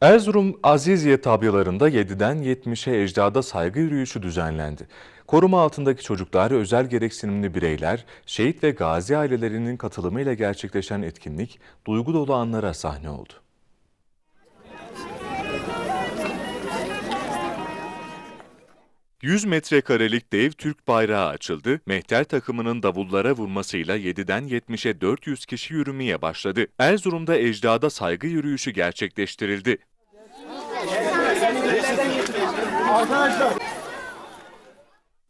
Erzurum Aziziye tabyalarında 7'den 70'e ecdada saygı yürüyüşü düzenlendi. Koruma altındaki çocuklar, özel gereksinimli bireyler, şehit ve gazi ailelerinin katılımıyla gerçekleşen etkinlik duygu dolu anlara sahne oldu. ...100 metrekarelik dev Türk bayrağı açıldı, mehter takımının davullara vurmasıyla 7'den 70'e 400 kişi yürümeye başladı. Erzurum'da ecdada saygı yürüyüşü gerçekleştirildi.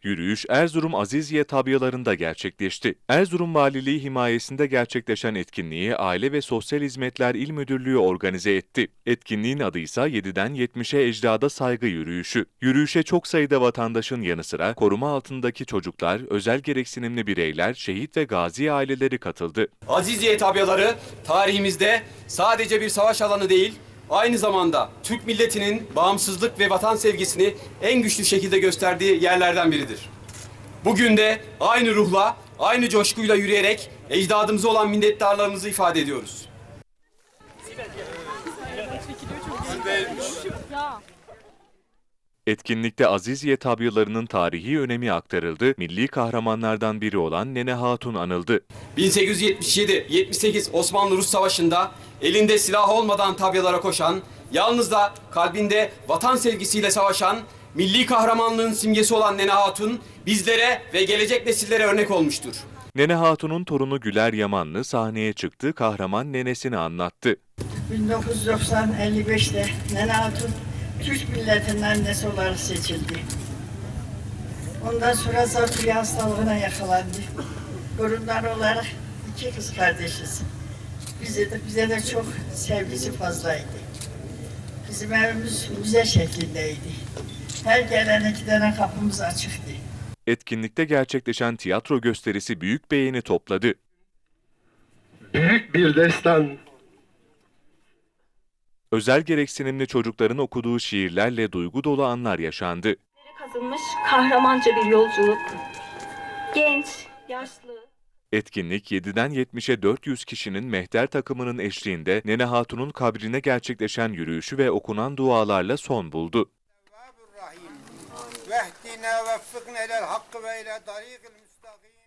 Yürüyüş Erzurum Aziziye tabyalarında gerçekleşti. Erzurum Valiliği himayesinde gerçekleşen etkinliği Aile ve Sosyal Hizmetler İl Müdürlüğü organize etti. Etkinliğin adı ise 7'den 70'e ecdada saygı yürüyüşü. Yürüyüşe çok sayıda vatandaşın yanı sıra koruma altındaki çocuklar, özel gereksinimli bireyler, şehit ve gazi aileleri katıldı. Aziziye tabyaları tarihimizde sadece bir savaş alanı değil, aynı zamanda Türk milletinin bağımsızlık ve vatan sevgisini en güçlü şekilde gösterdiği yerlerden biridir. Bugün de aynı ruhla, aynı coşkuyla yürüyerek ecdadımıza olan minnettarlığımızı ifade ediyoruz. Etkinlikte Aziziye tabyalarının tarihi önemi aktarıldı, milli kahramanlardan biri olan Nene Hatun anıldı. 1877-78 Osmanlı-Rus Savaşı'nda elinde silah olmadan tabyalara koşan, yalnız da kalbinde vatan sevgisiyle savaşan, milli kahramanlığın simgesi olan Nene Hatun bizlere ve gelecek nesillere örnek olmuştur. Nene Hatun'un torunu Güler Yamanlı sahneye çıktı, kahraman nenesini anlattı. 1990-55'te Nene Hatun Türk milletinin annesi olarak seçildi. Ondan sonra zatürre hastalığına yakalandı. Torunlar olarak iki kız kardeşiz. Bize de, bize de çok sevgisi fazlaydı. Bizim evimiz müze şeklindeydi. Her gelen iki tane kapımız açıktı. Etkinlikte gerçekleşen tiyatro gösterisi büyük beğeni topladı. büyük bir destan Özel gereksinimli çocukların okuduğu şiirlerle duygu dolu anlar yaşandı. kazınmış kahramanca bir yolculuk. Genç, yaşlı, Etkinlik 7'den 70'e 400 kişinin mehter takımının eşliğinde Nene Hatun'un kabrine gerçekleşen yürüyüşü ve okunan dualarla son buldu. الرحيم واهدنا وفقنا الى الحق والى طريق المستقيم